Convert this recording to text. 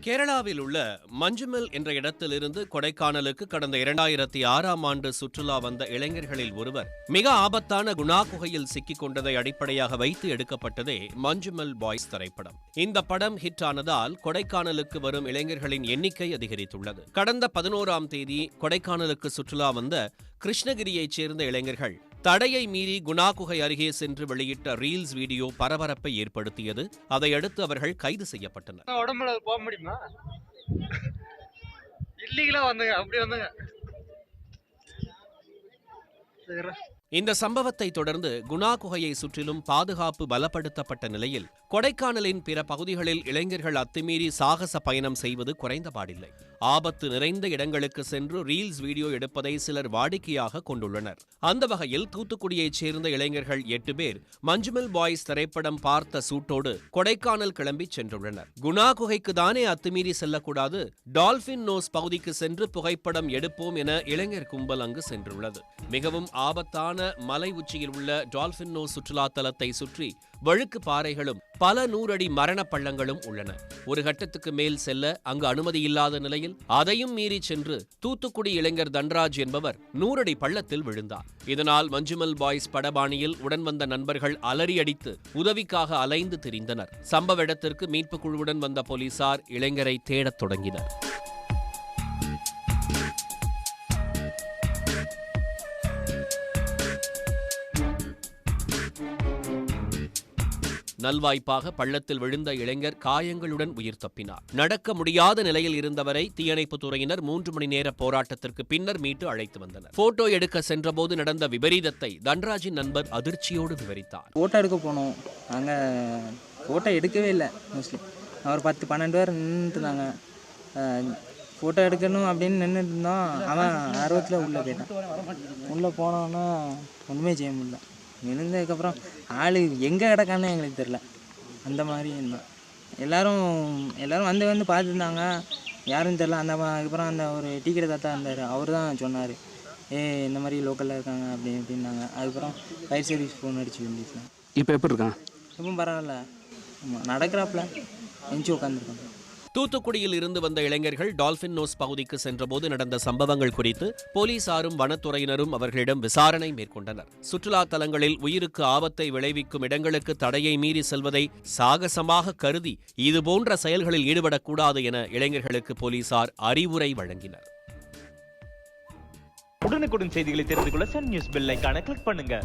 கேரளாவில் உள்ள மஞ்சுமெல் என்ற இடத்திலிருந்து கொடைக்கானலுக்கு கடந்த இரண்டாயிரத்தி ஆறாம் ஆண்டு சுற்றுலா வந்த இளைஞர்களில் ஒருவர் மிக ஆபத்தான குணா குகையில் சிக்கிக் கொண்டதை அடிப்படையாக வைத்து எடுக்கப்பட்டதே மஞ்சுமெல் பாய்ஸ் திரைப்படம். இந்த படம் ஹிட் ஆனதால் கொடைக்கானலுக்கு வரும் இளைஞர்களின் எண்ணிக்கை அதிகரித்துள்ளது. கடந்த பதினோராம் தேதி கொடைக்கானலுக்கு சுற்றுலா வந்த கிருஷ்ணகிரியைச் சேர்ந்த இளைஞர்கள் தடையை மீறி குணா குகை அருகே சென்று வெளியிட்ட ரீல்ஸ் வீடியோ பரபரப்பை ஏற்படுத்தியது. அதையடுத்து அவர்கள் கைது செய்யப்பட்டனர். உடம்புல போக முடியுமா? இல்லீகலா வந்தங்க அப்படி வந்தங்க. இந்த சம்பவத்தை தொடர்ந்து குணா குகையை சுற்றிலும் பாதுகாப்பு பலப்படுத்தப்பட்ட நிலையில் கொடைக்கானலின் பிற பகுதிகளில் இளைஞர்கள் அத்துமீறி சாகச பயணம் செய்வது குறைந்தபாடில்லை. ஆபத்து நிறைந்த இடங்களுக்கு சென்று ரீல்ஸ் வீடியோ எடுப்பதை சிலர் வாடிக்கையாக கொண்டுள்ளனர். அந்த வகையில் தூத்துக்குடியைச் சேர்ந்த இளைஞர்கள் எட்டு பேர் மஞ்சுமெல் பாய்ஸ் திரைப்படம் பார்த்த சூட்டோடு கொடைக்கானல் கிளம்பி சென்றுள்ளனர். குணா குகைக்கு தானே அத்துமீறி செல்லக்கூடாது டால்பின் நோஸ் பகுதிக்கு சென்று புகைப்படம் எடுப்போம் என இளைஞர் கும்பல் அங்கு சென்றுள்ளது. மிகவும் ஆபத்தான மலை உச்சியில் உள்ள டால்பின்னோ சுற்றுலா தலத்தை சுற்றி வழுக்கு பாறைகளும் பல நூறடி மரண பள்ளங்களும் உள்ளன. ஒரு கட்டத்துக்கு மேல் செல்ல அங்கு அனுமதி இல்லாத நிலையில் அதையும் மீறி சென்று தூத்துக்குடி இளைஞர் தன்ராஜ் என்பவர் நூறடி பள்ளத்தில் விழுந்தார். இதனால் மஞ்சுமல் பாய்ஸ் படபாணியில் உடன் வந்த நண்பர்கள் அலறி அடித்து உதவிக்காக அலைந்து திரிந்தனர். சம்பவ இடத்திற்கு மீட்புக் குழுவுடன் வந்த போலீசார் இளைஞரை தேடத் தொடங்கினர். நல்வாய்ப்பாக பள்ளத்தில் விழுந்த இளைஞர் காயங்களுடன் உயிர் தப்பினார். நடக்க முடியாத நிலையில் இருந்தவரை தீயணைப்புத் துறையினர் மூன்று மணி நேர போராட்டத்திற்கு பின்னர் மீட்டு அழைத்து வந்தனர். போட்டோ எடுக்க சென்றபோது நடந்த விபரீதத்தை தன்ராஜின் நண்பர் அதிர்ச்சியோடு விவரித்தார். ஃபோட்டோ எடுக்க போனோம். அங்கே ஃபோட்டோ எடுக்கவே இல்லை மோஸ்ட்லி ஒரு பத்து பன்னெண்டு பேர் நின்றுனாங்க ஃபோட்டோ எடுக்கணும் அப்படின்னு நின்றுட்டு இருந்தோம் அவன் ஆர்வத்தில் உள்ளே போயிட்டான். உள்ளே போனோன்னா ஒன்றுமே செய்ய முடியல. விழுந்ததுக்கப்புறம் ஆள் எங்கே கிடக்கான்னு எங்களுக்கு தெரில அந்த மாதிரி இருந்தோம் எல்லோரும் எல்லோரும் வந்து வந்து பார்த்துருந்தாங்க. யாரும் தெரில அந்த அதுக்கப்புறம் அந்த ஒரு டீக்கடை தாத்தா இருந்தார். அவர் தான் சொன்னார். ஏ இந்த மாதிரி லோக்கலில் இருக்காங்க. அப்படி இப்படின்னாங்க. அதுக்கப்புறம் ஃபயர் சர்வீஸ் ஃபோன் அடிச்சு வந்துச்சு இப்போ எப்படி இருக்கான்? இப்போ பரவாயில்ல. ஆமாம் நடக்கிறாப்புல எஞ்சி உட்காந்துருக்காங்க தூத்துக்குடியில் இருந்து வந்த இளைஞர்கள் டால்பின் நோஸ் பகுதிக்கு சென்றபோது நடந்த சம்பவங்கள் குறித்து போலீசாரும் வனத்துறையினரும் அவர்களிடம் விசாரணை மேற்கொண்டனர். சுற்றுலா தலங்களில் உயிருக்கு ஆபத்தை விளைவிக்கும் இடங்களுக்கு தடையை மீறி செல்வதை சாகசமாக கருதி இதுபோன்ற செயல்களில் ஈடுபடக்கூடாது என இளைஞர்களுக்கு போலீசார் அறிவுரை வழங்கினர். உடனுக்குடன் செய்திகளை தெரிந்து கொள்ள சன் நியூஸ் பெல் ஐக்கான கிளிக் பண்ணுங்க.